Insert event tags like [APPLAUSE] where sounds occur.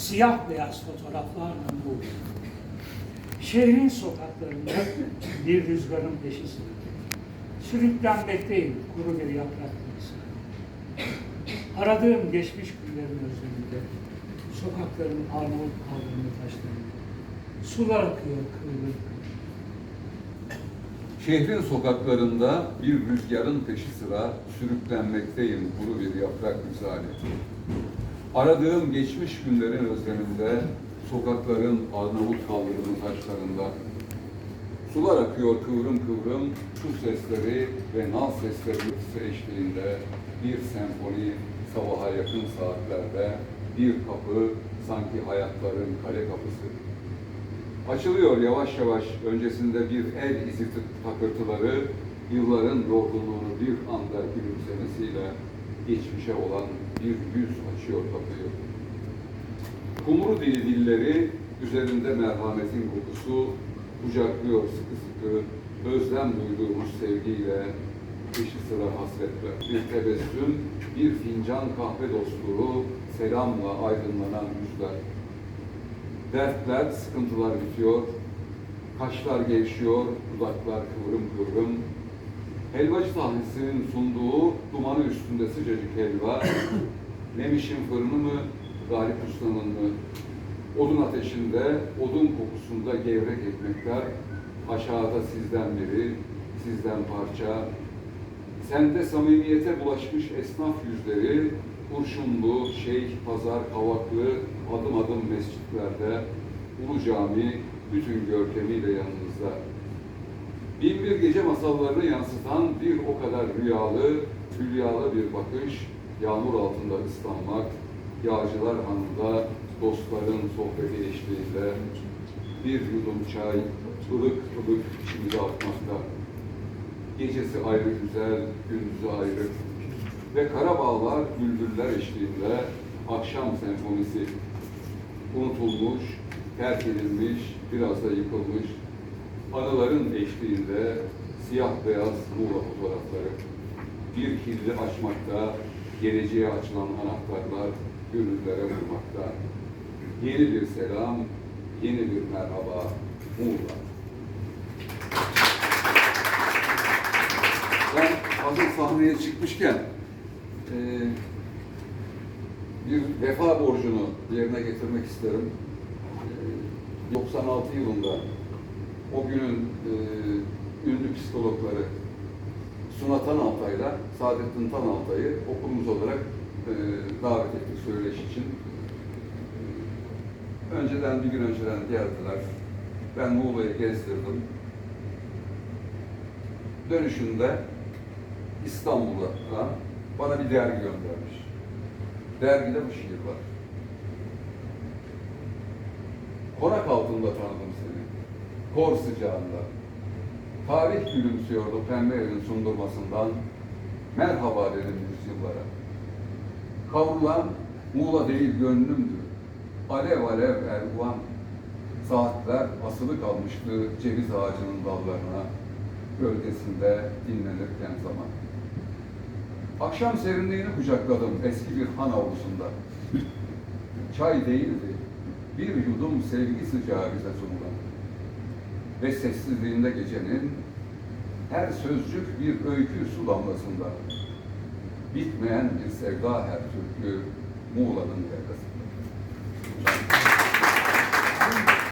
siyah beyaz fotoğraflarla bu. Şehrin sokaklarında bir rüzgarın peşi sıra. Sürüklenmekteyim kuru bir yaprak misali. Aradığım geçmiş günlerin özleminde, sokakların Arnavut kaldırımı taşlarında, sular akıyor kıvrıl. Şehrin sokaklarında bir rüzgarın peşi sıra sürüklenmekteyim kuru bir yaprak misali. Aradığım geçmiş günlerin özleminde, sokakların Arnavut kaldırımı taşlarında. Sular akıyor kıvrım kıvrım, su sesleri ve nal sesleri eşliğinde bir senfoni sabaha yakın saatlerde bir kapı sanki hayatların kale kapısı. Açılıyor yavaş yavaş öncesinde bir el izi takırtıları, yılların yorgunluğunu bir anda gülümsemesiyle geçmişe olan bir yüz açıyor kapıyı. Kumru dili dilleri, üzerinde merhametin kokusu, kucaklıyor sıkı sıkı, özlem duyduğumuz sevgiyle, peşi sıra hasretle. Bir tebessüm, bir fincan kahve dostluğu, selamla aydınlanan yüzler. Dertler, sıkıntılar bitiyor, kaşlar gevşiyor, dudaklar kıvrım kıvrım. Helvacı sahnesinin sunduğu dumanı üstünde sıcacık helva, [COUGHS] Nemiş'in fırını mı, Galip Usta'nın mı? Odun ateşinde, odun kokusunda gevrek ekmekler, aşağıda sizden biri, sizden parça, Sende samimiyete bulaşmış esnaf yüzleri, Kurşunlu, Şeyh, Pazar, Kavaklı, adım adım mescitlerde, Ulu Cami bütün görkemiyle yanınızda. Bin bir gece masallarını yansıtan bir o kadar rüyalı, hülyalı bir bakış, yağmur altında ıslanmak, Yağcılar Hanı'nda dostların sohbeti eşliğinde bir yudum çay, ılık ılık içimize akmakta. Gecesi ayrı güzel, gündüzü ayrı. Ve kara bağlar, bülbüller eşliğinde akşam senfonisi unutulmuş, terk edilmiş, biraz da yıkılmış. Anıların eşliğinde siyah beyaz Muğla fotoğrafları. Bir kilidi açmakta, geleceğe açılan anahtarlar gönüllere vurmakta. Yeni bir selam, yeni bir merhaba Muğla. Ben hazır sahneye çıkmışken eee, bir vefa borcunu yerine getirmek isterim. Eee, 96 yılında o günün eee, ünlü psikologları Suna Tanaltay'la Saadettin Tanaltay'ı okulumuz olarak eee, davet ettik söyleşi için. Önceden bir gün önceden geldiler. Ben Muğla'yı gezdirdim. Dönüşünde İstanbul'a bana bir dergi göndermiş. Dergide bu şiir var. Konak altında tanıdım seni. Kor sıcağında. Tarih gülümsüyordu pembe evin sundurmasından. Merhaba dedim yüzyıllara. Kavrulan Muğla değil gönlümdü. Alev alev erguvan. Saatler asılı kalmıştı ceviz ağacının dallarına. Gölgesinde dinlenirken zaman. Akşam serinliğini kucakladım eski bir han avlusunda. Çay değildi, bir yudum sevgi sıcağı bize sunulan. Ve sessizliğinde gecenin her sözcük bir öykü su. Bitmeyen bir sevda her türlü Muğla'nın yakasında.